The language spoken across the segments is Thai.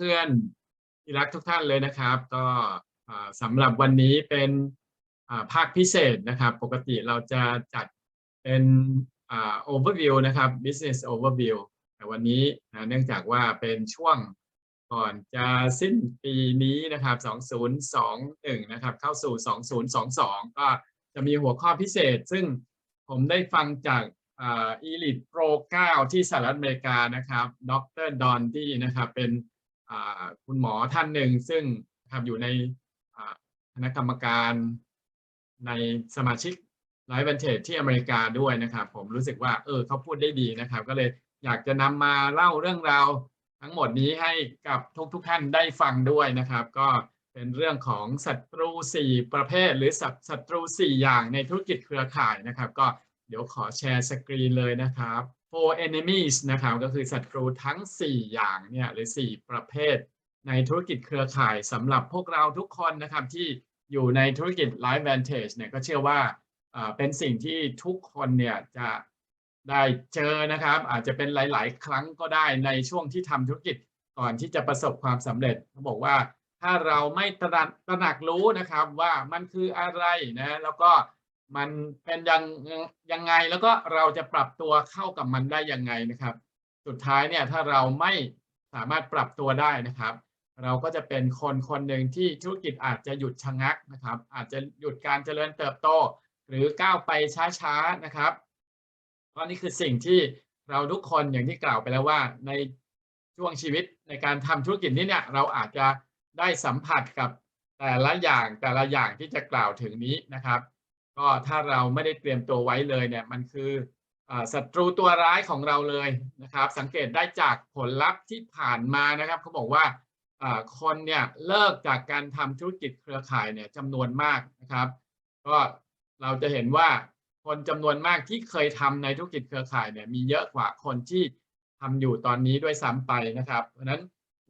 พื่อนที่รักทุกท่านเลยนะครับ ก็สำหรับวันนี้เป็นภาคพิเศษนะครับ ปกติเราจะจัดเป็นอ่า overview นะครับ business overview แต่วันนี้นะเนื่องจากว่าเป็นช่วงก่อนจะสิ้นปีนี้นะครับ 2021 นะครับ เข้าสู่ 2022 ก็จะมีหัวข้อพิเศษ ซึ่งผมได้ฟังจากอ่า Elite Pro 9ที่สหรัฐอเมริกานะครับ ดรดอนดี้นะครับ เป็น คุณหมอท่านหนึ่งซึ่งครับอยู่ในคณะกรรมการในสมาชิกไลฟ์ v วนเทจที่อเมริกาด้วยนะครับ ผมรู้สึกว่าเออเขาพูดได้ดีนะครับ ก็เลยอยากจะนำมาเล่าเรื่องราวทั้งหมดนี้ให้กับทุกทุกๆท่านได้ฟังด้วยนะครับ ก็เป็นเรื่องของศัตรู 4 ประเภท หรือศัศัตรู 4 อย่างในธุรกิจเครือข่ายนะครับ ก็เดี๋ยวขอแชร์สกรีนเลยนะครับ four enemies นะครับก็คือศัตรูทั้ง 4 อย่างเนี่ยหรือ 4 ประเภท ในธุรกิจเครือข่ายสำหรับพวกเราทุกคนนะครับที่อยู่ในธุรกิจ Life Vantage เนี่ยก็เชื่อว่าเป็นสิ่งที่ทุกคนเนี่ยจะได้เจอนะครับ อาจจะเป็นหลาย ๆ ครั้งก็ได้ในช่วงที่ทำธุรกิจก่อนที่จะประสบความสำเร็จเขาบอกว่าถ้าเราไม่ตระหนักรู้นะครับว่ามันคืออะไรนะแล้วก็ มันเป็นยังยังไงแล้วก็เราจะปรับตัวเข้ากับมันได้ยังไงนะครับ สุดท้ายเนี่ยถ้าเราไม่สามารถปรับตัวได้นะครับ เราก็จะเป็นคนคนหนึ่งที่ธุรกิจอาจจะหยุดชะงักนะครับ อาจจะหยุดการเจริญเติบโต หรือก้าวไปช้าๆนะครับเพราะนี่คือสิ่งที่เราทุกคนอย่างที่กล่าวไปแล้วว่าในช่วงชีวิตในการทำธุรกิจนี้เนี่ยเราอาจจะได้สัมผัสกับแต่ละอย่างแต่ละอย่างที่จะกล่าวถึงนี้นะครับ ก็ถ้าเราไม่ได้เตรียมตัวไว้เลยเนี่ยมันคือศัตรูตัวร้ายของเราเลยนะครับ สังเกตได้จากผลลัพธ์ที่ผ่านมานะครับเขาบอกว่าคนเนี่ยเลิกจากการทำธุรกิจเครือข่ายเนี่ยจำนวนมากนะครับ ก็เราจะเห็นว่าคนจำนวนมากที่เคยทำในธุรกิจเครือข่ายเนี่ยมีเยอะกว่าคนที่ทำอยู่ตอนนี้ด้วยซ้ำไปนะครับเพราะฉะนั้น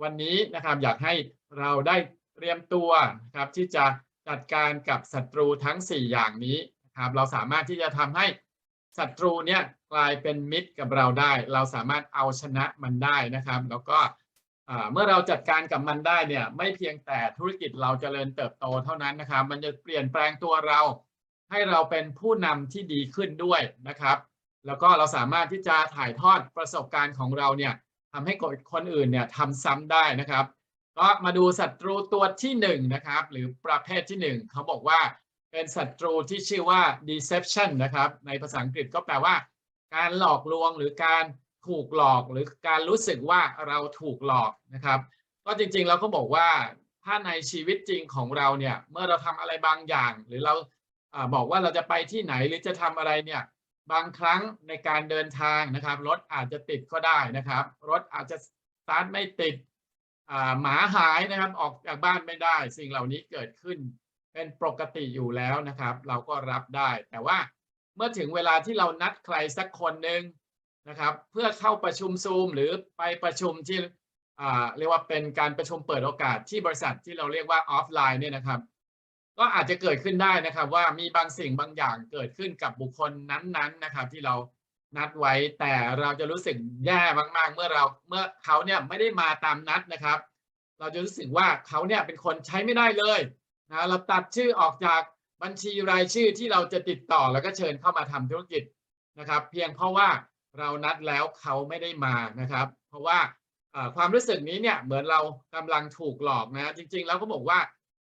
วันนี้นะครับอยากให้เราได้เตรียมตัวนะครับที่จะ จัดการกับศัตรูทั้ง 4 อย่างนี้นะครับเราสามารถที่จะทำให้ศัตรูเนี่ยกลายเป็นมิตรกับเราได้ เราสามารถเอาชนะมันได้นะครับ แล้วก็เมื่อเราจัดการกับมันได้เนี่ยไม่เพียงแต่ธุรกิจเราจเจริญเติบโตเท่านั้นนะครับ มันจะเปลี่ยนแปลงตัวเรา ให้เราเป็นผู้นำที่ดีขึ้นด้วยนะครับ แล้วก็เราสามารถที่จะถ่ายทอดประสบการณ์ของเราเนี่ยทำให้คนอื่นเนี่ยทำซ้ำได้นะครับ ก็มาดูศัตรูตัวที่หนึ่งนะครับ หรือประเภทที่หนึ่งเขาบอกว่าเป็นศัตรูที่ชื่อว่า deception นะครับ ในภาษาอังกฤษก็แปลว่า การหลอกลวงหรือการถูกหลอกหรือการรู้สึกว่าเราถูกหลอกนะครับ ก็จริงๆเราก็บอกว่าถ้าในชีวิตจริงของเราเนี่ยเมื่อเราทำอะไรบางอย่าง หรือเราอบอกว่าเราจะไปที่ไหนหรือจะทำอะไรเนี่ยบางครั้งในการเดินทางนะครับ รถอาจจะติดก็ได้นะครับ รถอาจจะสตาร์ทไม่ติด หมาหายนะครับออกจากบ้านไม่ได้ สิ่งเหล่านี้เกิดขึ้น เป็นปกติอยู่แล้วนะครับ เราก็รับได้ แต่ว่าเมื่อถึงเวลาที่เรานัดใครสักคนหนึ่งนะครับ เพื่อเข้าประชุมซูมหรือไปประชุมที่เรียกว่าเป็นการประชุมเปิดโอกาสที่บริษัทที่เราเรียกว่าออฟไลน์เนี่ยนะครับ ก็อาจจะเกิดขึ้นได้นะครับว่ามีบางสิ่งบางอย่างเกิดขึ้นกับบุคคลนั้นๆนะครับ ที่เรา นัดไว้แต่เราจะรู้สึกแย่มาก ๆ เมื่อเราเมื่อเขาเนี่ยไม่ได้มาตามนัดนะครับ เราจะรู้สึกว่าเขาเนี่ยเป็นคนใช้ไม่ได้เลยนะเราตัดชื่อออกจากบัญชีรายชื่อที่เราจะติดต่อแล้วก็เชิญเข้ามาทำธุรกิจนะครับ เพียงเพราะว่าเรานัดแล้วเขาไม่ได้มานะครับ เพราะว่าความรู้สึกนี้เนี่ยเหมือนเรากำลังถูกหลอกนะ จริง ๆ แล้วก็บอกว่า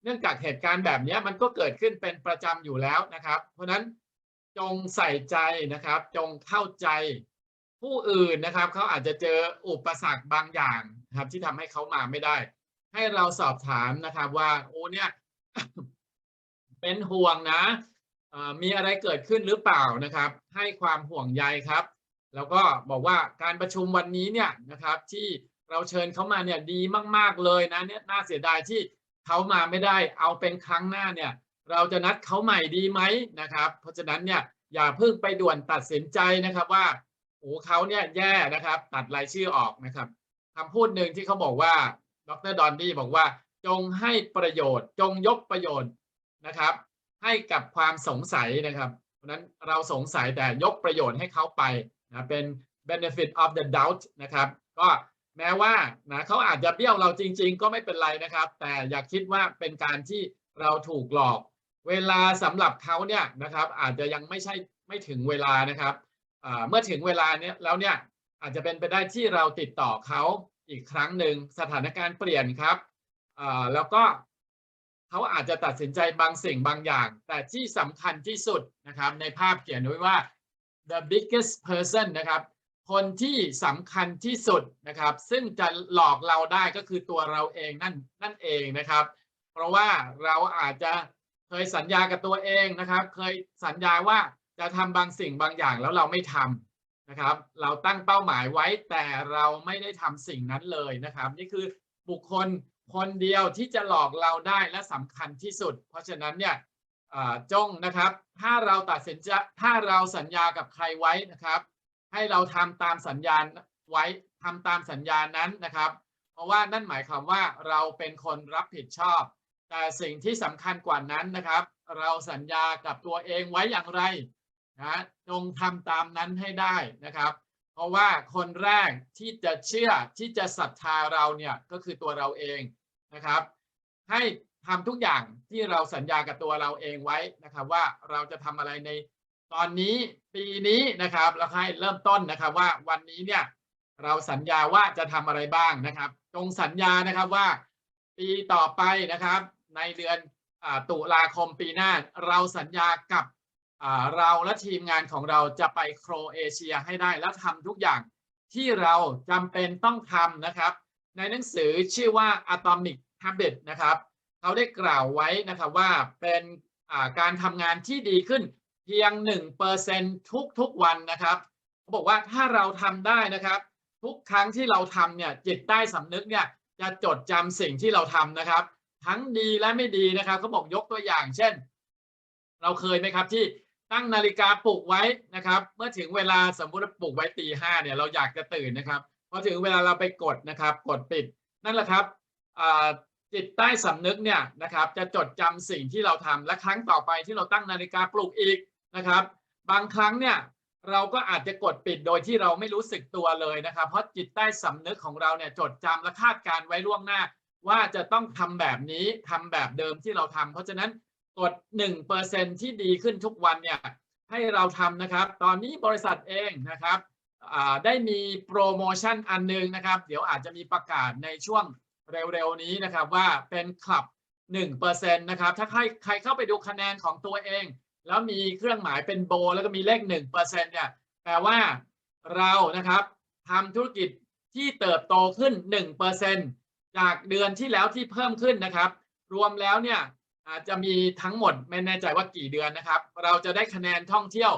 เนื่องจากเหตุการณ์แบบนี้มันก็เกิดขึ้นเป็นประจำอยู่แล้วนะครับ เพราะฉะนั้น จงใส่ใจนะครับ จงเข้าใจผู้อื่นนะครับ เขาอาจจะเจออุปสรรคบางอย่างครับ ที่ทำให้เขามาไม่ได้ ให้เราสอบถามนะครับ ว่าโอ้เนี่ย เป็นห่วงนะมีอะไรเกิดขึ้นหรือเปล่านะครับ ให้ความห่วงใยครับ แล้วก็บอกว่าการประชุมวันนี้เนี่ยนะครับ ที่เราเชิญเขามาเนี่ยดีมาก ๆเลยนะเนี่ยน่าเสียดายที่เขามาไม่ได้ เอาเป็นครั้งหน้าเนี่ย เราจะนัดเขาใหม่ดีไหมนะครับ เพราะฉะนั้นเนี่ยอย่าเพิ่งไปด่วนตัดสินใจนะครับว่าโอ้เขาเนี่ยแย่นะครับ ตัดรายชื่อออกนะครับคำพูดหนึ่งที่เขาบอกว่าดรดอนดี้บอกว่า จงให้ประโยชน์ จงยกประโยชน์นะครับ ให้กับความสงสัยนะครับ เพราะนั้นเราสงสัยแต่ยกประโยชน์ให้เขาไปนะเป็น benefit of the doubt นะครับ ก็แม้ว่านะเขาอาจจะเบี้ยวเราจริง ๆ ก็ไม่เป็นไรนะครับ แต่อย่าคิดว่าเป็นการที่เราถูกหลอก เวลาสำหรับเขาเนี่ยนะครับ อาจจะยังไม่ใช่ไม่ถึงเวลานะครับเมื่อถึงเวลาเนี้ยแล้วเนี่ยอาจจะเป็นไปได้ที่เราติดต่อเขาอีกครั้งหนึ่งสถานการณ์เปลี่ยนครับแล้วก็เขาอาจจะตัดสินใจบางสิ่งบางอย่าง แต่ที่สำคัญที่สุดนะครับ ในภาพเขียนไว้ว่า the biggest person นะครับ คนที่สำคัญที่สุดนะครับ ซึ่งจะหลอกเราได้ก็คือตัวเราเองนั่นนั่นเองนะครับ เพราะว่าเราอาจจะ เคยสัญญากับตัวเองนะครับ เคยสัญญาว่าจะทำบางสิ่งบางอย่างแล้วเราไม่ทำนะครับ เราตั้งเป้าหมายไว้แต่เราไม่ได้ทำสิ่งนั้นเลยนะครับ นี่คือบุคคลคนเดียวที่จะหลอกเราได้และสำคัญที่สุด เพราะฉะนั้นเนี่ยจงนะครับ ถ้าเราตัดสินใจถ้าเราสัญญากับใครไว้นะครับ ให้เราทำตามสัญญาณไว้ทำตามสัญญานั้นนะครับ เพราะว่านั่นหมายความว่าเราเป็นคนรับผิดชอบ แต่สิ่งที่สำคัญกว่านั้นนะครับ เราสัญญากับตัวเองไว้อย่างไรนะจงทำตามนั้นให้ได้นะครับ เพราะว่าคนแรกที่จะเชื่อที่จะศรัทธาเราเนี่ยก็คือตัวเราเองนะครับ ให้ทำทุกอย่างที่เราสัญญากับตัวเราเองไว้นะครับว่าเราจะทำอะไรในตอนนี้ปีนี้นะครับแล้วให้เริ่มต้นนะครับว่าวันนี้เนี่ยเราสัญญาว่าจะทำอะไรบ้างนะครับ จงสัญญานะครับว่า ปีต่อไปนะครับ ในเดือนอตุลาคมปีหน้า เราสัญญากับเราและทีมงานของเราจะไปโครเอเชียให้ได้และทำทุกอย่างที่เราจำเป็นต้องทำนะครับ ในหนังสือชื่อว่า Atomic Habit นะครับเขาได้กล่าวไว้นะครับว่าเป็นการทำงานที่ดีขึ้นเพียง 1%ทุกๆวันนะครับเขาบอกว่าถ้าเราทำได้นะครับ ทุกครั้งที่เราทำเนี่ยจิตใต้สำนึกเนี่ยจะจดจำสิ่งที่เราทำนะครับ ทั้งดีและไม่ดีนะครับเขาบอกยกตัวอย่าง เช่น เราเคยไหมครับที่ตั้งนาฬิกาปลุกไว้นะครับ เมื่อถึงเวลาสมมติปลุกไว้ตีห้าเนี่ยเราอยากจะตื่นนะครับพอถึงเวลาเราไปกดนะครับ กดปิด นั่นแหละครับจิตใต้สำนึกเนี่ยนะครับ จะจดจำสิ่งที่เราทำและครั้งต่อไปที่เราตั้งนาฬิกาปลุกอีกนะครับ บางครั้งเนี่ยเราก็อาจจะกดปิดโดยที่เราไม่รู้สึกตัวเลยนะครับ เพราะจิตใต้สำนึกของเราเนี่ยจดจำและคาดการไว้ล่วงหน้า ว่าจะต้องทำแบบนี้ทำแบบเดิมที่เราทำเพราะฉะนั้นกด1%ที่ดีขึ้นทุกวันเนี่ยให้เราทำนะครับ ตอนนี้บริษัทเองนะครับได้มีโปรโมชั่นอันหนึงนะครับ เดี๋ยวอาจจะมีประกาศในช่วงเร็วๆนี้นะครับว่าเป็นคลับ1%นะครับ ถ้าใครใครเข้าไปดูคะแนนของตัวเอง แล้วมีเครื่องหมายเป็นโบ แล้วก็มีเลข 1%เนี่ยแปลว่าเรานะครับทำธุรกิจที่เติบโตขึ้น 1% จากเดือนที่แล้วที่เพิ่มขึ้นนะครับ รวมแล้วเนี่ยอาจจะมีทั้งหมดไม่แน่ใจว่ากี่เดือนนะครับ เราจะได้คะแนนท่องเที่ยว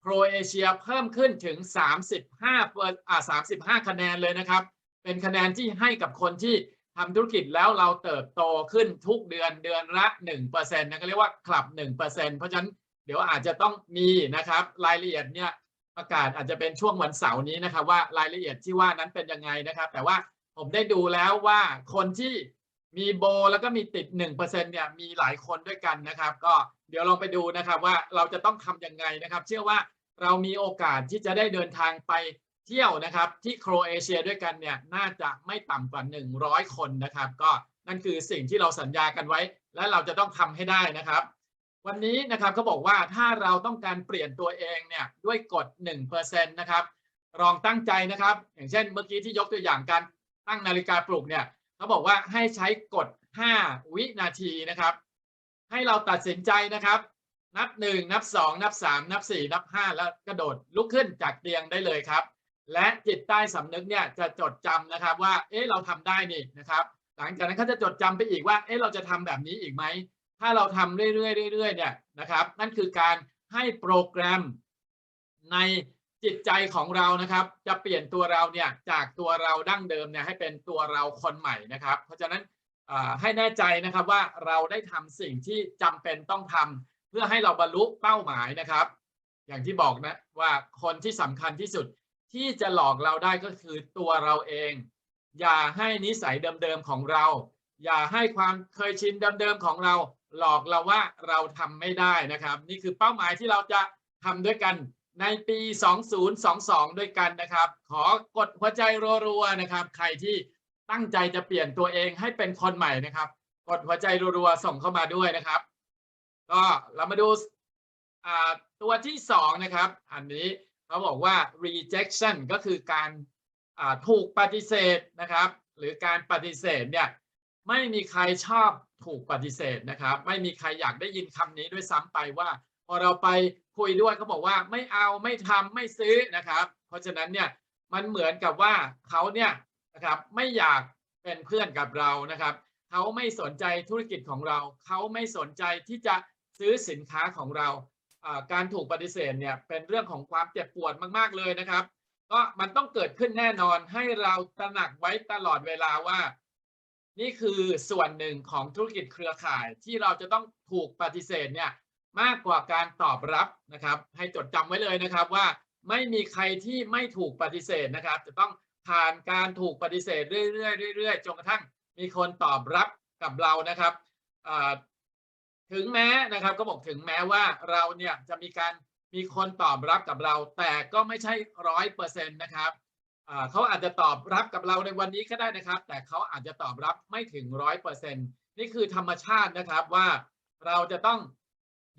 โครเอเชียเพิ่มขึ้นถึง 35เปอร์อ่า35 คะแนนเลยนะครับ เป็นคะแนนที่ให้กับคนที่ทำธุรกิจแล้วเราเติบโตขึ้นทุกเดือนเดือนละ1%นะก็เรียกว่าคลับ 1%เพราะฉะนั้นเดี๋ยวอาจจะต้องมีนะครับ รายละเอียดเนี่ยประกาศอาจจะเป็นช่วงวันเสาร์นี้นะครับว่ารายละเอียดที่ว่านั้นเป็นยังไงนะครับ แต่ว่า ผมได้ดูแล้วว่าคนที่มีโบแล้วก็มีติด 1%เนี่ยมีหลายคนด้วยกันนะครับ ก็เดี๋ยวลองไปดูนะครับว่าเราจะต้องทำยังไงนะครับ เชื่อว่าเรามีโอกาสที่จะได้เดินทางไปเที่ยวนะครับ ที่โครเอเชียด้วยกันเนี่ยน่าจะไม่ต่ำกว่า 100 คนนะครับ ก็นั่นคือสิ่งที่เราสัญญากันไว้ และเราจะต้องทำให้ได้นะครับ วันนี้นะครับเขาบอกว่าถ้าเราต้องการเปลี่ยนตัวเองเนี่ยด้วยกฎ1%นะครับลองตั้งใจนะครับ อย่างเช่นเมื่อกี้ที่ยกตัวอย่างการ ตั้งนาฬิกาปลุกเนี่ยเขาบอกว่าให้ใช้กฎ 5 วินาทีนะครับ ให้เราตัดสินใจนะครับ นับ 1 นับ 2 นับ 3 นับ 4 นับ 5 แล้วกระโดดลุกขึ้นจากเตียงได้เลยครับ และจิตใต้สำนึกเนี่ยจะจดจำนะครับว่าเอ๊ะเราทำได้นี่นะครับ หลังจากนั้นเขาจะจดจำไปอีกว่าเอ๊ะเราจะทำแบบนี้อีกไหมถ้าเราทำเรื่อยๆเรื่อยๆเนี่ยนะครับ นั่นคือการให้โปรแกรมใน จิตใจของเรานะครับ จะเปลี่ยนตัวเราเนี่ยจากตัวเราดั้งเดิมเนี่ยให้เป็นตัวเราคนใหม่นะครับ เพราะฉะนั้นให้แน่ใจนะครับว่าเราได้ทำสิ่งที่จำเป็นต้องทำเพื่อให้เราบรรลุเป้าหมายนะครับ อย่างที่บอกนะว่าคนที่สำคัญที่สุดที่จะหลอกเราได้ก็คือตัวเราเอง อย่าให้นิสัยเดิมๆของเรา อย่าให้ความเคยชินเดิมๆของเรา หลอกเราว่าเราทำไม่ได้นะครับ นี่คือเป้าหมายที่เราจะทำด้วยกัน ในปี 2022 ด้วยกันนะครับ ขอกดหัวใจรัวๆนะครับ ใครที่ตั้งใจจะเปลี่ยนตัวเองให้เป็นคนใหม่นะครับ กดหัวใจรัวๆส่งเข้ามาด้วยนะครับ ก็เรามาดูตัวที่สองนะครับ อันนี้เขาบอกว่า rejection ก็คือการถูกปฏิเสธนะครับ หรือการปฏิเสธเนี่ยไม่มีใครชอบถูกปฏิเสธนะครับ ไม่มีใครอยากได้ยินคำนี้ด้วยซ้ำไปว่า พอเราไปคุยด้วยเขาบอกว่าไม่เอาไม่ทำไม่ซื้อนะครับ เพราะฉะนั้นเนี่ยมันเหมือนกับว่าเขาเนี่ยนะครับไม่อยากเป็นเพื่อนกับเรานะครับเขาไม่สนใจธุรกิจของเราเขาไม่สนใจที่จะซื้อสินค้าของเราอ่าการถูกปฏิเสธเนี่ยเป็นเรื่องของความเจ็บปวดมากๆเลยนะครับ ก็มันต้องเกิดขึ้นแน่นอนให้เราตระหนักไว้ตลอดเวลาว่า นี่คือส่วนหนึ่งของธุรกิจเครือข่ายที่เราจะต้องถูกปฏิเสธเนี่ย มากกว่าการตอบรับนะครับ ให้จดจำไว้เลยนะครับว่าไม่มีใครที่ไม่ถูกปฏิเสธนะครับ จะต้องผ่านการถูกปฏิเสธเรื่อยๆเรื่อยๆจนกระทั่งมีคนตอบรับกับเรานะครับถึงแม้นะครับก็บอกถึงแม้ว่าเราเนี่ยจะมีการมีคนตอบรับกับเรา แต่ก็ไม่ใช่ร้อยเปอร์เซ็นต์นะครับเขาอาจจะตอบรับกับเราในวันนี้ก็ได้นะครับ แต่เขาอาจจะตอบรับไม่ถึงร้อยเปอร์เซ็นต์นี่คือธรรมชาตินะครับว่าเราจะต้อง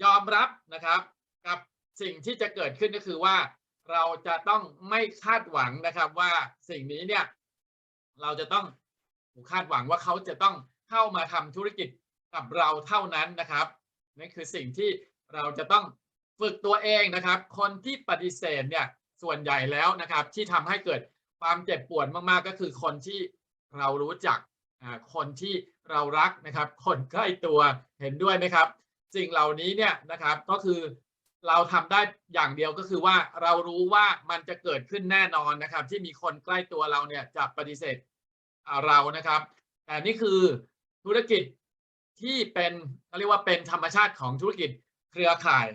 ยอมรับนะครับกับสิ่งที่จะเกิดขึ้นก็คือว่า เราจะต้องไม่คาดหวังนะครับว่าสิ่งนี้เนี่ยเราจะต้องคาดหวังว่าเขาจะต้องเข้ามาทำธุรกิจกับเราเท่านั้นนะครับนั่นคือสิ่งที่เราจะต้องฝึกตัวเองนะครับ คนที่ปฏิเสธเนี่ยส่วนใหญ่แล้วนะครับ ที่ทำให้เกิดความเจ็บปวดมากๆ ก็คือคนที่เรารู้จักคนที่เรารักนะครับ คนใกล้ตัวเห็นด้วยไหมครับ สิ่งเหล่านี้เนี่ยนะครับก็คือเราทำได้อย่างเดียวก็คือว่าเรารู้ว่ามันจะเกิดขึ้นแน่นอนนะครับ ที่มีคนใกล้ตัวเราเนี่ยจะปฏิเสธเรานะครับแต่นี่คือธุรกิจที่เป็นเรียกว่าเป็นธรรมชาติของธุรกิจเครือข่าย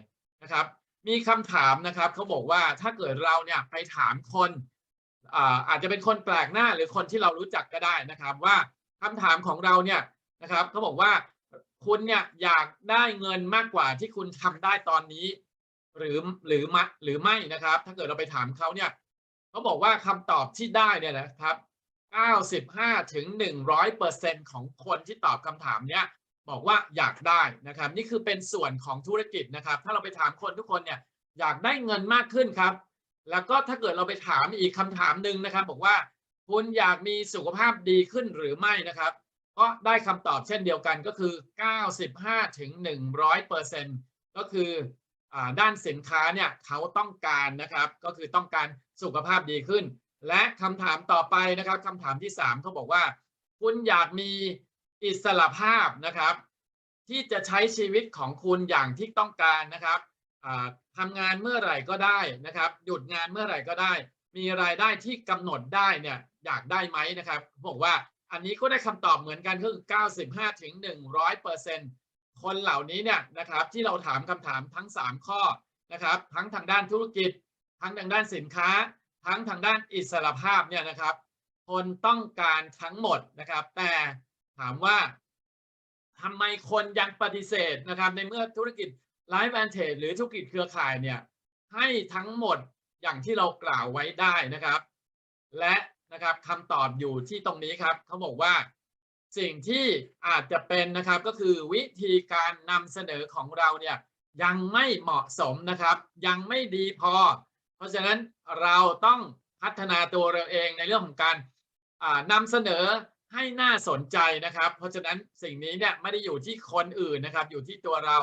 นะครับ มีคำถามนะครับเขาบอกว่าถ้าเกิดเราเนี่ยไปถามคนอาอาจจะเป็นคนแปลกหน้าหรือคนที่เรารู้จักก็ได้นะครับ ว่าคำถามของเราเนี่ยนะครับเขาบอกว่า คุณเนี่ยอยากได้เงินมากกว่าที่คุณทำได้ตอนนี้ หรือหรือมหรือไม่นะครับ ถ้าเกิดเราไปถามเขาเนี่ยเขาบอกว่าคำตอบที่ได้เนี่ยนะครับ95ถึง100เปอร์เซ็นของคนที่ตอบคำถามเนี้ยบอกว่าอยากได้นะครับ นี่คือเป็นส่วนของธุรกิจนะครับ ถ้าเราไปถามคนทุกคนเนี่ยอยากได้เงินมากขึ้นครับ แล้วก็ถ้าเกิดเราไปถามอีกคำถามหนึ่งนะครับ บอกว่าคุณอยากมีสุขภาพดีขึ้นหรือไม่นะครับ ก็ได้คำตอบเช่นเดียวกันก็คือ 95ถึง100เปอร์เซ็นก็คืออด้านสินค้าเนี่ยเขาต้องการนะครับ ก็คือต้องการสุขภาพดีขึ้น และคำถามต่อไปนะครับคำถามที่3เขาบอกว่า คุณอยากมีอิสระภาพนะครับ ที่จะใช้ชีวิตของคุณอย่างที่ต้องการนะครับอ่าทำงานเมื่อไหร่ก็ได้นะครับ หยุดงานเมื่อไหร่ก็ได้ มีรายได้ที่กำหนดได้เนี่ยอยากได้ไหมนะครับบอกว่า อันนี้ก็ได้คำตอบเหมือนกันคือ 95ถึง100เปอร์เซ็นต์คนเหล่านี้เนี่ยนะครับที่เราถามคำถามทั้ง 3 ข้อนะครับ ทั้งทางด้านธุรกิจ ทั้งทางด้านสินค้า ทั้งทางด้านอิสระภาพเนี่ยนะครับ คนต้องการทั้งหมดนะครับ แต่ถามว่าทำไมคนยังปฏิเสธนะครับ ในเมื่อธุรกิจไลฟ์แอนเทจหรือธุรกิจเครือข่ายเนี่ยให้ทั้งหมดอย่างที่เรากล่าวไว้ได้นะครับ และ นะครับคำตอบอยู่ที่ตรงนี้ครับเขาบอกว่าสิ่งที่อาจจะเป็นนะครับก็คือวิธีการนำเสนอของเราเนี่ยยังไม่เหมาะสมนะครับ ยังไม่ดีพอ เพราะฉะนั้นเราต้องพัฒนาตัวเราเองในเรื่องของการอ่านำเสนอให้น่าสนใจนะครับ เพราะฉะนั้นสิ่งนี้เนี่ยไม่ได้อยู่ที่คนอื่นนะครับ อยู่ที่ตัวเรา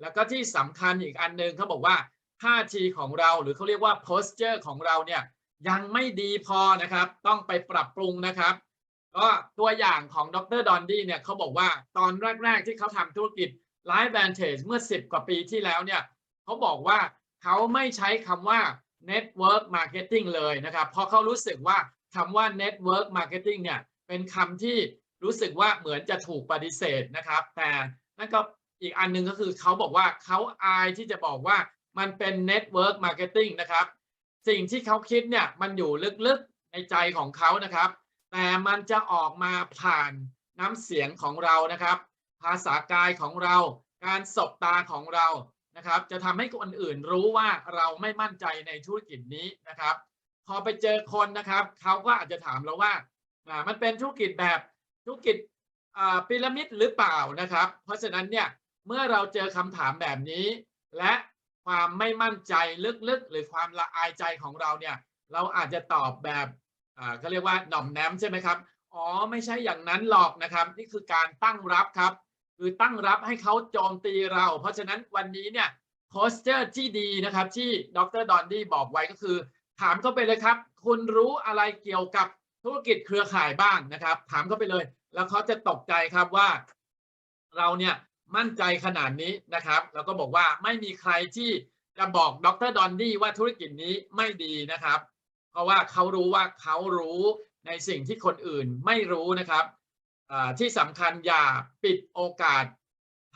แล้วก็ที่สำคัญอีกอันหนึ่งเขาบอกว่าท่าทีของเราหรือเขาเรียกว่า posture ของเราเนี่ย ยังไม่ดีพอนะครับ ต้องไปปรับปรุงนะครับ ก็ตัวอย่างของดรดอนดี้เนี่ยเขาบอกว่าตอนแรก ๆ ที่เขาทำธุรกิจ Live Vantage เมื่อ 10 กว่าปีที่แล้วเนี่ยเขาบอกว่าเขาไม่ใช้คำว่า Network Marketing เลยนะครับ เพราะเขารู้สึกว่าคำว่า Network Marketing เนี่ยเป็นคำที่รู้สึกว่าเหมือนจะถูกปฏิเสธนะครับ แต่นั่นก็อีกอันหนึงก็คือเขาบอกว่าเขาอายที่จะบอกว่ามันเป็น Network Marketing นะครับ สิ่งที่เขาคิดเนี่ยมันอยู่ลึกๆในใจของเขานะครับ แต่มันจะออกมาผ่านน้ำเสียงของเรานะครับ ภาษากายของเรา การสบตาของเรานะครับ จะทำให้คนอื่นรู้ว่าเราไม่มั่นใจในธุรกิจนี้นะครับ พอไปเจอคนนะครับ เขาก็อาจจะถามเราว่ามันเป็นธุรกิจแบบธุรกิจพีระมิดหรือเปล่านะครับ เพราะฉะนั้นเนี่ยเมื่อเราเจอคำถามแบบนี้ และ ความไม่มั่นใจลึกๆ หรือความละอายใจของเราเนี่ย เราอาจจะตอบแบบอ่าเขาเรียกว่าหน่อมแนมใช่ไหมครับอ๋อไม่ใช่อย่างนั้นหรอกนะครับ นี่คือการตั้งรับครับคือตั้งรับให้เขาโจมตีเรา เพราะฉะนั้นวันนี้เนี่ยโพสเจอร์ที่ดีนะครับ ที่ดรดอนดี้บอกไว้ก็คือ ถามเขาไปเลยครับ คุณรู้อะไรเกี่ยวกับธุรกิจเครือข่ายบ้างนะครับ ถามเขาไปเลย แล้วเขาจะตกใจครับว่า เราเนี่ย มั่นใจขนาดนี้นะครับ แล้วก็บอกว่าไม่มีใครที่จะบอกดรดอนดี้ว่าธุรกิจนี้ไม่ดีนะครับ เพราะว่าเขารู้ว่าเขารู้ในสิ่งที่คนอื่นไม่รู้นะครับที่สำคัญอย่าปิดโอกาส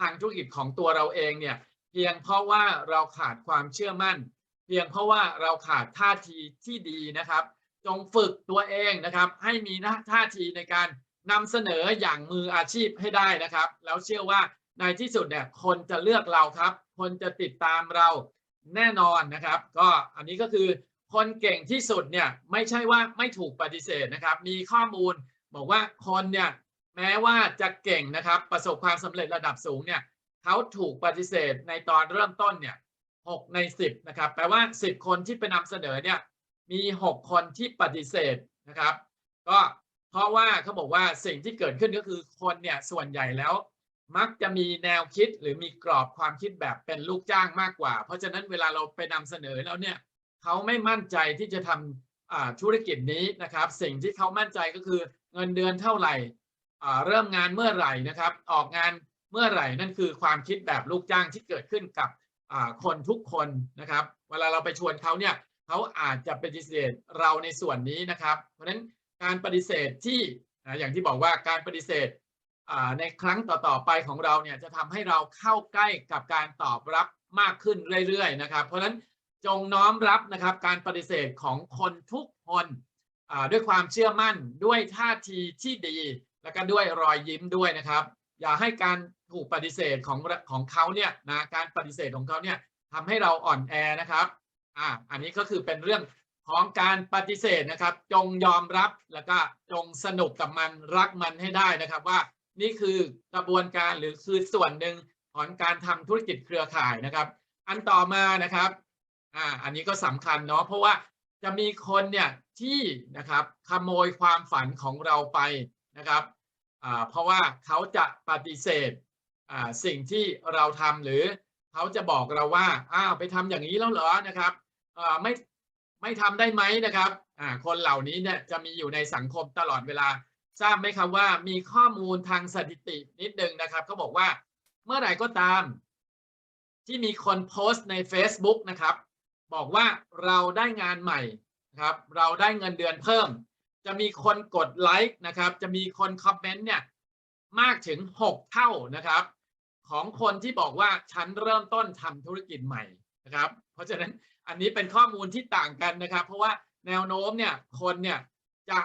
ทางธุรกิจของตัวเราเองเนี่ยเพียงเพราะว่าเราขาดความเชื่อมั่น เพียงเพราะว่าเราขาดท่าทีที่ดีนะครับ จงฝึกตัวเองนะครับ ให้มีท่าทีในการนำเสนออย่างมืออาชีพให้ได้นะครับ แล้วเชื่อว่า ในที่สุดเนี่ยคนจะเลือกเราครับ คนจะติดตามเราแน่นอนนะครับ ก็อันนี้ก็คือคนเก่งที่สุดเนี่ยไม่ใช่ว่าไม่ถูกปฏิเสธนะครับ มีข้อมูลบอกว่าคนเนี่ยแม้ว่าจะเก่งนะครับ ประสบความสำเร็จระดับสูงเนี่ยเขาถูกปฏิเสธในตอนเริ่มต้นเนี่ยหกในสิบนะครับ แปลว่าสิบคนที่ไปนำเสนอเนี่ยมีหกคนที่ปฏิเสธนะครับ ก็เพราะว่าเขาบอกว่าสิ่งที่เกิดขึ้นก็คือคนเนี่ยส่วนใหญ่แล้ว มักจะมีแนวคิดหรือมีกรอบความคิดแบบเป็นลูกจ้างมากกว่า เพราะฉะนั้นเวลาเราไปนำเสนอแล้วเนี่ยเขาไม่มั่นใจที่จะทำอ่าธุรกิจนี้นะครับ สิ่งที่เขามั่นใจก็คือเงินเดือนเท่าไหร่เริ่มงานเมื่อไหร่นะครับ ออกงานเมื่อไหร่นั่นคือความคิดแบบลูกจ้างที่เกิดขึ้นกับคนทุกคนนะครับ เวลาเราไปชวนเขาเนี่ยเขาอาจจะปฏิเสธเราในส่วนนี้นะครับ เพราะฉะนั้นการปฏิเสธที่อย่างที่บอกว่าการปฏิเสธ ในครั้งต่อๆไปของเราเนี่ยจะทำให้เราเข้าใกล้กับการตอบรับมากขึ้นเรื่อยๆนะครับ เพราะฉะนั้นจงน้อมรับนะครับการปฏิเสธของคนทุกคนด้วยความเชื่อมั่นด้วยท่าทีที่ดี แล้วก็ด้วยรอยยิ้มด้วยนะครับ อย่าให้การถูกปฏิเสธของของเขาเนี่ยนะการปฏิเสธของเขาเนี่ยทำให้เราอ่อนแอนะครับอ่าอันนี้ก็คือเป็นเรื่องของการปฏิเสธนะครับ จงยอมรับแล้วก็จงสนุกกับมันรักมันให้ได้นะครับว่า นี่คือกระบวนการหรือคือส่วนหนึ่งของการทำธุรกิจเครือข่ายนะครับ อันต่อมานะครับอ่าอันนี้ก็สำคัญเนาะเพราะว่าจะมีคนเนี่ยที่นะครับขโมยความฝันของเราไปนะครับอ่าเพราะว่าเขาจะปฏิเสธอ่าสิ่งที่เราทำหรือเขาจะบอกเราว่าอ้าวไปทำอย่างนี้แล้วเหรอนะครับอ่าไม่ไม่ทำได้ไหมนะครับอ่าคนเหล่านี้เนี่ยจะมีอยู่ในสังคมตลอดเวลา ทราบไหมครับว่ามีข้อมูลทางสถิตินิดนึงนะครับเขาบอกว่าเมื่อไหร่ก็ตาม ที่มีคนโพสต์ใน Facebook นะครับ บอกว่าเราได้งานใหม่นะครับ เราได้เงินเดือนเพิ่ม จะมีคนกดไลค์นะครับ จะมีคนคอมเมนต์เนี่ยมากถึง 6 เท่านะครับ ของคนที่บอกว่าฉันเริ่มต้นทำธุรกิจใหม่นะครับ เพราะฉะนั้นอันนี้เป็นข้อมูลที่ต่างกันนะครับ เพราะว่าแนวโน้มเนี่ยคนเนี่ยจะ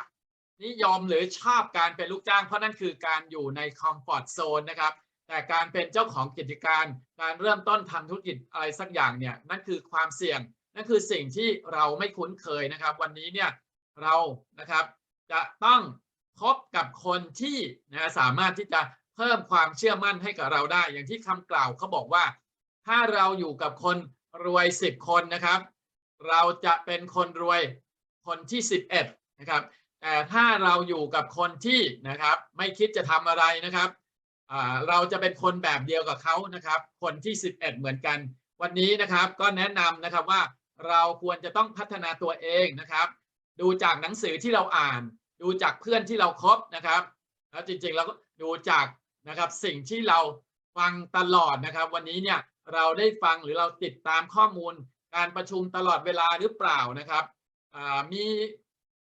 นิยมหรือชอบการเป็นลูกจ้าง เพราะนั่นคือการอยู่ในคอมฟอร์ทโซนนะครับ แต่การเป็นเจ้าของกิจการ การเริ่มต้นทำธุรกิจอะไรสักอย่างเนี่ยนั่นคือความเสี่ยง นั่นคือสิ่งที่เราไม่คุ้นเคยนะครับ วันนี้เนี่ยเรานะครับจะต้องพบกับคนที่นะสามารถที่จะเพิ่มความเชื่อมั่นให้กับเราได้ อย่างที่คำกล่าวเขาบอกว่า ถ้าเราอยู่กับคนรวย 10 คนนะครับ เราจะเป็นคนรวยคนที่ 11นะครับ แต่ถ้าเราอยู่กับคนที่นะครับ ไม่คิดจะทำอะไรนะครับเราจะเป็นคนแบบเดียวกับเขานะครับ คนที่ 11 เหมือนกัน วันนี้นะครับก็แนะนำนะครับว่าเราควรจะต้องพัฒนาตัวเองนะครับ ดูจากหนังสือที่เราอ่าน ดูจากเพื่อนที่เราครบนะครับ แล้วจริงๆเราก็ดูจากนะครับสิ่งที่เราฟังตลอดนะครับ วันนี้เนี่ยเราได้ฟังหรือเราติดตามข้อมูลการประชุมตลอดเวลาหรือเปล่านะครับมี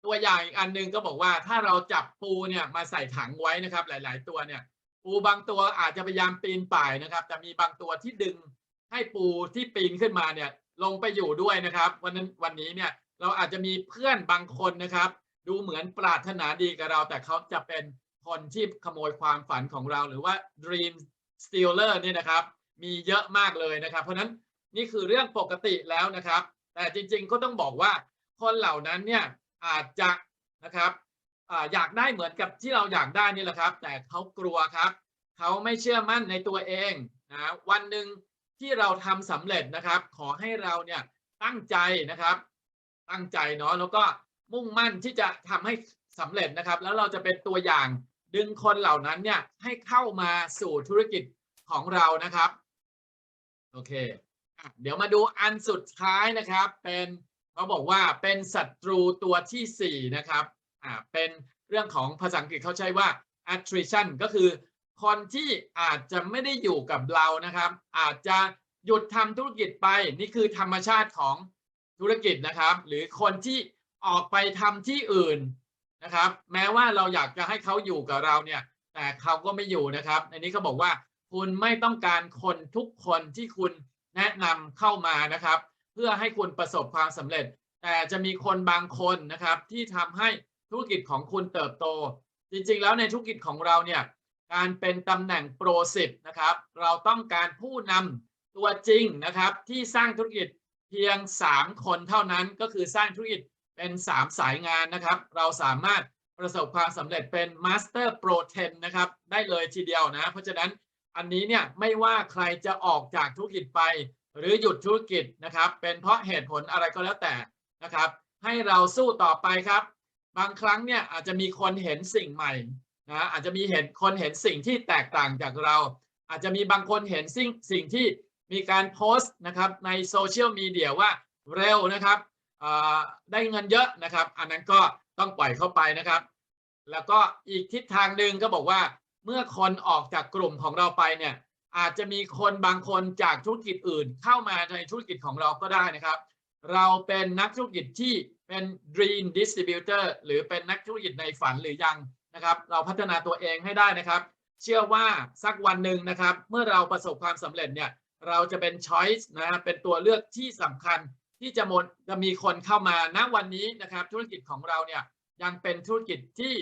ตัวอย่างอีกอันหนึงก็บอกว่าถ้าเราจับปูเนี่ยมาใส่ถังไว้นะครับ หลาย ๆ ตัวเนี่ย ปูบางตัวอาจจะพยายามปีนป่ายนะครับ แต่มีบางตัวที่ดึงให้ปูที่ปีนขึ้นมาเนี่ยลงไปอยู่ด้วยนะครับ วันนั้นวันนี้เนี่ยเราอาจจะมีเพื่อนบางคนนะครับ ดูเหมือนปรารถนาดีกับเรา แต่เขาจะเป็นคนที่ขโมยความฝันของเราหรือว่า dream stealer เนี่ยนะครับ มีเยอะมากเลยนะครับ เพราะนั้นนี่คือเรื่องปกติแล้วนะครับ แต่จริง ๆ ก็ต้องบอกว่าคนเหล่านั้นเนี่ย อาจจะนะครับออยากได้เหมือนกับที่เราอยากได้นี่แหละครับ แต่เขากลัวครับเขาไม่เชื่อมั่นในตัวเองนะวันหนึ่งที่เราทำสำเร็จนะครับ ขอให้เราเนี่ยตั้งใจนะครับ ตั้งใจเนาะแล้วก็มุ่งมั่นที่จะทำให้สำเร็จนะครับ แล้วเราจะเป็นตัวอย่างดึงคนเหล่านั้นเนี่ยให้เข้ามาสู่ธุรกิจของเรานะครับโอเค เดี๋ยวมาดูอันสุดท้ายนะครับเป็น เขาบอกว่าเป็นศัตรูตัวที่สี่นะครับอ่าเป็นเรื่องของภาษาอังกฤษเขาใช้ว่า attrition ก็คือคนที่อาจจะไม่ได้อยู่กับเรานะครับ อาจจะหยุดทำธุรกิจไปนี่คือธรรมชาติของธุรกิจนะครับ หรือคนที่ออกไปทำที่อื่นนะครับ แม้ว่าเราอยากจะให้เขาอยู่กับเราเนี่ย แต่เขาก็ไม่อยู่นะครับในนี้เขาบอกว่าคุณไม่ต้องการคนทุกคนที่คุณแนะนำเข้ามานะครับ พื่อให้คุณประสบความสำเร็จ แต่จะมีคนบางคนนะครับ ที่ทำให้ธุรกิจของคุณเติบโต จริงๆ แล้วในธุรกิจของเราเนี่ยการเป็นตำแหน่งโปรสิบนะครับ เราต้องการผู้นำตัวจริงนะครับ ที่สร้างธุรกิจเพียง 3 คนเท่านั้นก็คือสร้างธุรกิจเป็น 3 สายงานนะครับ เราสามารถประสบความสำเร็จเป็น Master Pro 10 นะครับ ได้เลยทีเดียวนะ เพราะฉะนั้นอันนี้เนี่ยไม่ว่าใครจะออกจากธุรกิจไป หรือหยุดธุรกิจนะครับ เป็นเพราะเหตุผลอะไรก็แล้วแต่นะครับ ให้เราสู้ต่อไปครับ บางครั้งเนี่ยอาจจะมีคนเห็นสิ่งใหม่นะอาจจะมีเห็นคนเห็นสิ่งที่แตกต่างจากเรา อาจจะมีบางคนเห็นสิ่งสิ่งที่มีการโพสต์นะครับในโซเชียลมีเดียว่าเร็วนะครับได้เงินเยอะนะครับ อันนั้นก็ต้องปล่อยเข้าไปนะครับ แล้วก็อีกทิศทางหนึ่งก็บอกว่าเมื่อคนออกจากกลุ่มของเราไปเนี่ย อาจจะมีคนบางคนจากธุรกิจอื่น เข้ามาในธุรกิจของเราก็ได้นะครับ เราเป็นนักธุรกิจที่เป็น dream distributor หรือเป็นนักธุรกิจในฝันหรือยังนะครับ เราพัฒนาตัวเองให้ได้นะครับ เชื่อว่าสักวันหนึ่งนะครับ เมื่อเราประสบความสำเร็จเนี่ยเราจะเป็น choice นะเป็นตัวเลือกที่สำคัญที่จะมจะมีคนเข้ามาณวันนี้นะครับ ธุรกิจของเราเนี่ยยังเป็นธุรกิจที่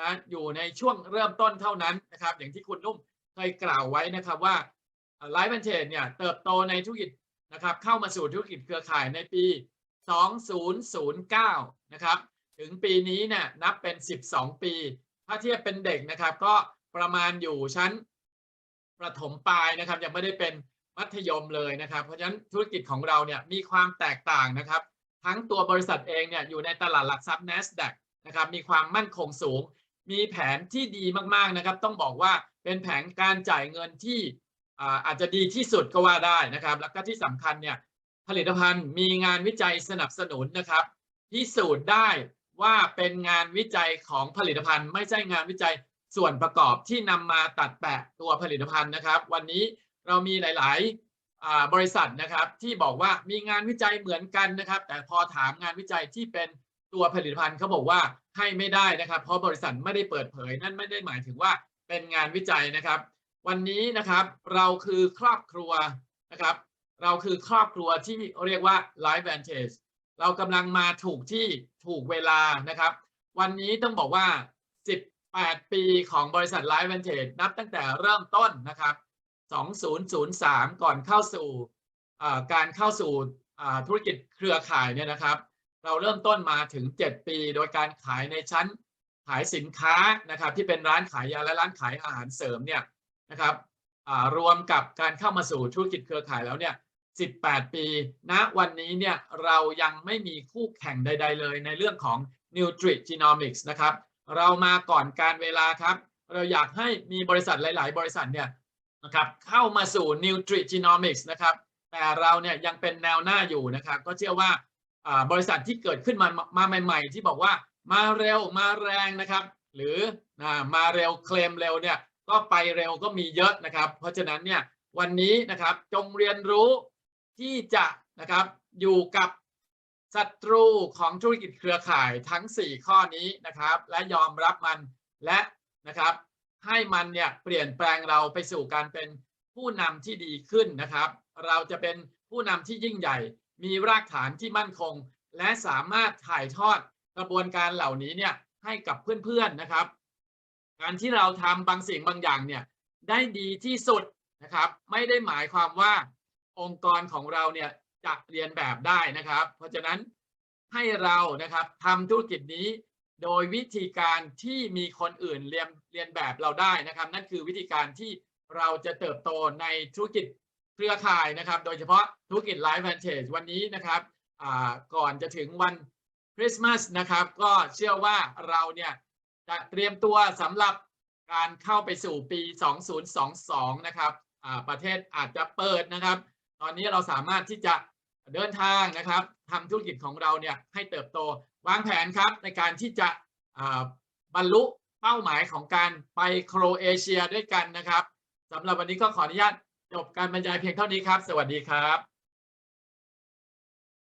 นะอยู่ในช่วงเริ่มต้นเท่านั้นนะครับ อย่างที่คุณนุ่ม เคยกล่าวไว้นะครับว่าไลฟ์แอนเทจเนี่ยเติบโตในธุรกิจนะครับเข้ามาสู่ธุรกิจเครือข่ายในปี 2009 นะครับถึงปีนี้เนี่ยนับเป็น 12 ปี ถ้าเทียบเป็นเด็กนะครับ ก็ประมาณอยู่ชั้นประถมปลายนะครับยังไม่ได้เป็นมัธยมเลยนะครับ เพราะฉะนั้นธุรกิจของเราเนี่ยมีความแตกต่างนะครับ ทั้งตัวบริษัทเองเนี่ยอยู่ในตลาดหลักทรัพย์ NASDAQ นะครับมีความมั่นคงสูง มีแผนที่ดีมากๆนะครับ ต้องบอกว่าเป็นแผนการจ่ายเงินที่อาอาจจะดีที่สุดก็ว่าได้นะครับ แล้วก็ที่สำคัญเนี่ยผลิตภัณฑ์มีงานวิจัยสนับสนุนนะครับพิสูจน์ได้ว่าเป็นงานวิจัยของผลิตภัณฑ์ ไม่ใช่งานวิจัยส่วนประกอบที่นำมาตัดแปะตัวผลิตภัณฑ์นะครับ วันนี้เรามีหลายๆบริษัทนะครับ ที่บอกว่ามีงานวิจัยเหมือนกันนะครับ แต่พอถามงานวิจัยที่เป็นตัวผลิตภัณฑ์เขาบอกว่า ให้ไม่ได้นะครับ เพราะบริษัทไม่ได้เปิดเผย นั่นไม่ได้หมายถึงว่าเป็นงานวิจัยนะครับ วันนี้นะครับเราคือครอบครัวนะครับ เราคือครอบครัวที่เรียกว่า Life Vantage เรากำลังมาถูกที่ถูกเวลานะครับ วันนี้ต้องบอกว่า 18 ปีของบริษัท Life Vantage นับตั้งแต่เริ่มต้นนะครับ 2003 ก่อนเข้าสู่การเข้าสู่ธุรกิจเครือข่ายเนี่ยนะครับ เราเริ่มต้นมาถึง 7 ปี โดยการขายในชั้นขายสินค้านะครับที่เป็นร้านขายยาและร้านขายอาหารเสริมเนี่ยนะครับรวมกับการเข้ามาสู่ธุรกิจเครือข่ายแล้วเนี่ย 18 ปีณวันนี้เนี่ยเรายังไม่มีคู่แข่งใด ๆ เลยในเรื่องของ Nutrigenomics นะครับ เรามาก่อนการเวลาครับ เราอยากให้มีบริษัทหลาย ๆ บริษัทเนี่ยนะครับเข้ามาสู่ Nutrigenomics นะครับ แต่เราเนี่ยยังเป็นแนวหน้าอยู่นะครับ ก็เชื่อว่า บริษัทที่เกิดขึ้นมามาใหม่ๆ ที่บอกว่ามาเร็วมาแรงนะครับ หรืออมาเร็วเคลมเร็วเนี่ยก็ไปเร็วก็มีเยอะนะครับ เพราะฉะนั้นเนี่ยวันนี้นะครับจงเรียนรู้ที่จะนะครับอยู่กับศัตรูของธุรกิจเครือข่ายทั้ง 4 ข้อนี้นะครับ และยอมรับมันและนะครับ ให้มันเนี่ยเปลี่ยนแปลงเราไปสู่การเป็นผู้นำที่ดีขึ้นนะครับ เราจะเป็นผู้นำที่ยิ่งใหญ่ มีรากฐานที่มั่นคง และสามารถถ่ายทอดกระบวนการเหล่านี้เนี่ยให้กับเพื่อนๆนะครับ การที่เราทำบางสิ่งบางอย่างเนี่ยได้ดีที่สุดนะครับ ไม่ได้หมายความว่าองค์กรของเราเนี่ยจะเรียนแบบได้นะครับ เพราะฉะนั้นให้เรานะครับทำธุรกิจนี้โดยวิธีการที่มีคนอื่นเรียนเรียนแบบเราได้นะครับ นั่นคือวิธีการที่เราจะเติบโตในธุรกิจ เครือข่ายนะครับ โดยเฉพาะธุรกิจ Life Vantage วันนี้นะครับก่อนจะถึงวันคริสต์มาสนะครับ ก็เชื่อว่าเราเนี่ยจะเตรียมตัวสำหรับการเข้าไปสู่ปี 2022 นะครับประเทศอาจจะเปิดนะครับ ตอนนี้เราสามารถที่จะเดินทางนะครับทำธุรกิจของเราเนี่ยให้เติบโตวางแผนครับในการที่จะบรรลุเป้าหมายของการไปโครเอเชียด้วยกันนะครับสำหรับวันนี้ก็ขออนุญาต จบการบรรยายเพียงเท่านี้ครับ สวัสดีครับ